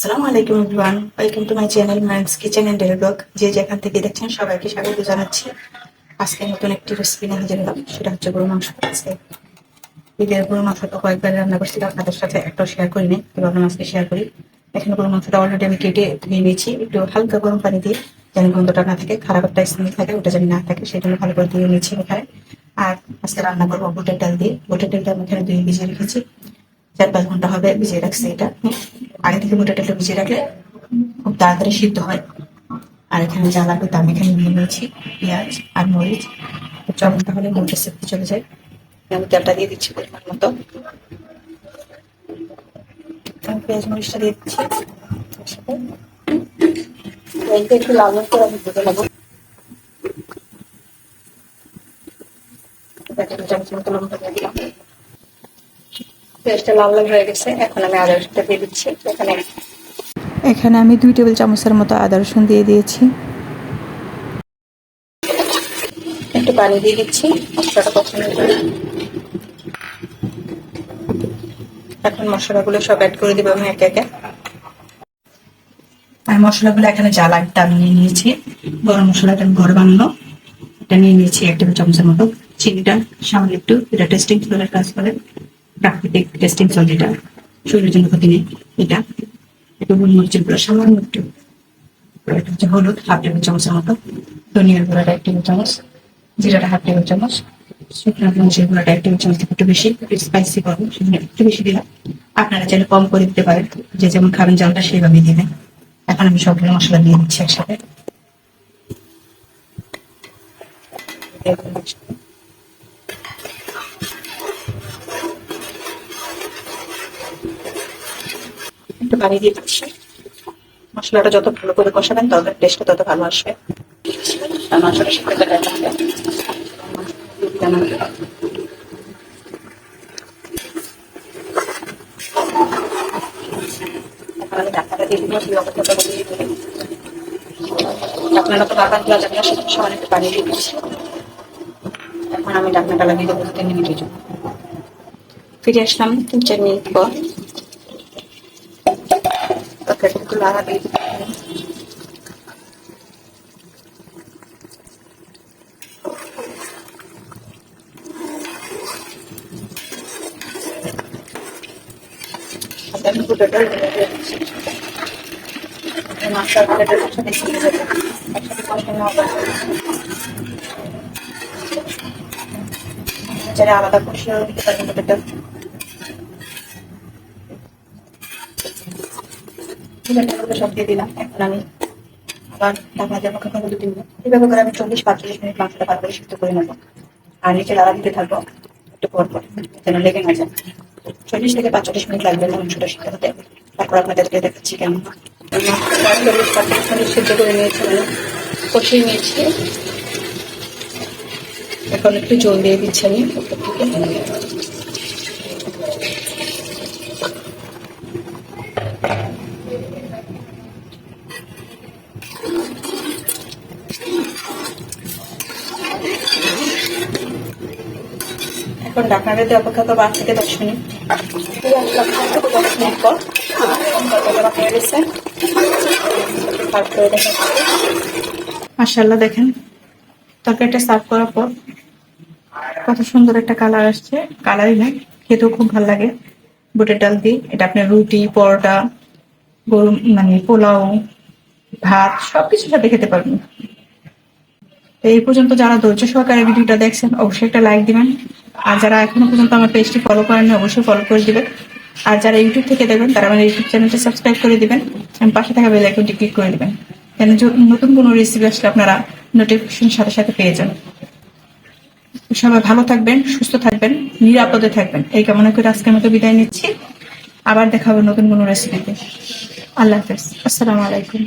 আসসালামু আলাইকুম everyone welcome to my channel man's kitchen and daily blog যে যেখান থেকে দেখছেন সবাইকে স্বাগত জানাচ্ছি। আজকে নতুন একটি রেসিপি নিয়ে হাজির হলাম। সেটা হচ্ছে গরু মাংস। আজকে ঈদের গরু মাংসটা কয়েকবার রান্না করছিলাম। আপনাদের সাথে একটাও শেয়ার করিনি তো ভাবলাম আজকে শেয়ার করি। এখানে গরু মাংসটা অলরেডি আমি কেটে ধুয়ে নিয়েছি। একটু হালকা গরম পানি দিয়ে যেন গন্ধটা না থাকে, খারাপ একটা স্মেল থাকে, ওটা যেন না থাকে, সেই জন্য ভালো করে ধুয়ে নিয়েছি এখানে। আর আজকে রান্না করব বুটের ডাল দিয়ে। বুটের ডালটা আমি এখানে ধুয়ে ভিজিয়ে রেখেছি। চার পাঁচ ঘণ্টা হবে ভিজিয়ে রাখছি এটা। আগে থেকে ডালটা ভিজিয়ে রাখলে খুব তাড়াতাড়ি সিদ্ধ হয়। আর এখানে যা লাগবে তা আমি এখানে নিয়ে নিয়েছি, পেঁয়াজ আর মরিচ। চরম তাহলে মরিচের সেদ্ধ চলে যায়। আমি তেলটা দিয়ে দিচ্ছি পরিমাণ মতো। পেঁয়াজ, মরিচটা দিয়ে দিচ্ছি তেলটা একটু লাল করে আমি ভেজে নেব চামচ মতো লবণটা দিয়ে দিলাম। পেঁয়াজটা লাল লাল হয়ে গেছে এখন আমি আদা রসুনটা দিয়ে দিচ্ছি এখানে এখানে আমি দুই টেবিল চামচের মতো আদা রসুন দিয়ে দিয়েছি। একটু পানি দিয়ে দিচ্ছি মশলাটা জন্য এখন মশলাগুলো সব অ্যাড করে দিব আমি একে একে। আর মশলাগুলো এখানে যা লাগবে আমি নিয়ে নিয়েছি গরম মশলাটা ঘর বানানো এটা নিয়ে নিয়েছি এক টেবিল চামচের মতো। চিনিটা সামান্য একটু এটা টেস্টিং কাজ করে। প্রাকৃতিক টেস্টিং সল যেটা শরীরের জন্য ক্ষতি নেই। এটা একটু গোলমরিচের গুঁড়া সামান্য একটু। হচ্ছে হলুদ হাফ টেবিল চামচের মতো। ধনিয়ার গুঁড়াটা এক টেবিল চামচ। জিরাটা হাফ টেবিল চামচ। শুকনো মরিচের গুঁড়াটা এক টেবিল চামচ একটু বেশি। স্পাইসি করব সেজন্য একটু বেশি দিলাম। আপনারা চাইলে কম করে দিতে পারেন। যে যেমন খাবেন জলটা সেইভাবেই দিবেন। এখন আমি সবগুলো মশলা দিয়ে দিচ্ছি একসাথে। একটু পানি দিয়ে দিচ্ছি মশলাটা যত ভালো করে কষাবেন তত টেস্টটা তত ভালো আসবে। আর করে আমি ঢাকনাটা তো বারবার খোলা যাবে না সমান একটু পানি দিয়ে এখন আমি ঢাকনাটা লাগিয়ে দেবো, তিন মিনিটের জন্য। ফিরে আসলাম তিন চার মিনিট পর। তরকারিটা একটু লাড়া দিয়ে দিতে হবে। হাতে আমি পুরোটা ঢেলে দিচ্ছি। এই মাছটার পুরোটা একসাথে ছিঁড়ে যাবে। একসাথে কষানো হবে। যারা আলাদা কষিয়েও দিতে পারেন পুরোটা চিকেনটা সব দিয়ে দিলাম। এখন আমি আবার ঢাকনা দিয়ে অপেক্ষা করব দু এইভাবে করে আমি চল্লিশ পাঁচচল্লিশ মিনিট মাংসটা ভালো করে সিদ্ধ করে নেব। আর নিচে লাড়া দিতে থাকব। একটু পর পর, যেন লেগে না যায়। চল্লিশ থেকে পাঁচচল্লিশ মিনিট লাগবে মাংসটা সিদ্ধ হতে। তারপর আপনাদেরকে দেখাচ্ছি কেমন। চল্লিশ পাঁচচল্লিশ মিনিট সিদ্ধ করে নিয়েছি মানে কষিয়ে নিয়েছি। এখন একটু জল দিয়ে দিচ্ছি আমি। উপর এখন ঢাকনাটা দিয়ে অপেক্ষা করব আট থেকে দশ মিনিট। দশ মিনিট পর মাসাল্লাহ দেখেন তরকারিটা সার্ভ করার পর কত সুন্দর একটা কালার আসছে। কালারই না খেতেও খুব ভালো লাগে। বুটের ডাল দিয়ে। এটা আপনার রুটি, পরোটা গরু মানে পোলাও, ভাত, সবকিছুর সাথে খেতে পারবেন। এই পর্যন্ত যারা ধৈর্য সহকারে ভিডিওটা দেখছেন, অবশ্যই একটা লাইক দিবেন। আর যারা এখনও পর্যন্ত আমার পেজটি ফলো করেননি, অবশ্যই ফলো করে দিবেন। আর যারা ইউটিউব থেকে দেখবেন, তারা আমার ইউটিউব চ্যানেলটা সাবস্ক্রাইব করে দিবেন। এবং পাশে থাকা বেল আইকনটি ক্লিক করে দিবেন। কেন নতুন কোনো রেসিপি আসলে আপনারা নোটিফিকেশন সাথে সাথে পেয়ে যান। সবাই ভালো থাকবেন, সুস্থ থাকবেন, নিরাপদে থাকবেন। এই কামনা করে আজকের মতো বিদায় নিচ্ছি। আবার দেখা হবে নতুন কোনো রেসিপিতে আল্লাহ হাফেজ। আসসালামু আলাইকুম।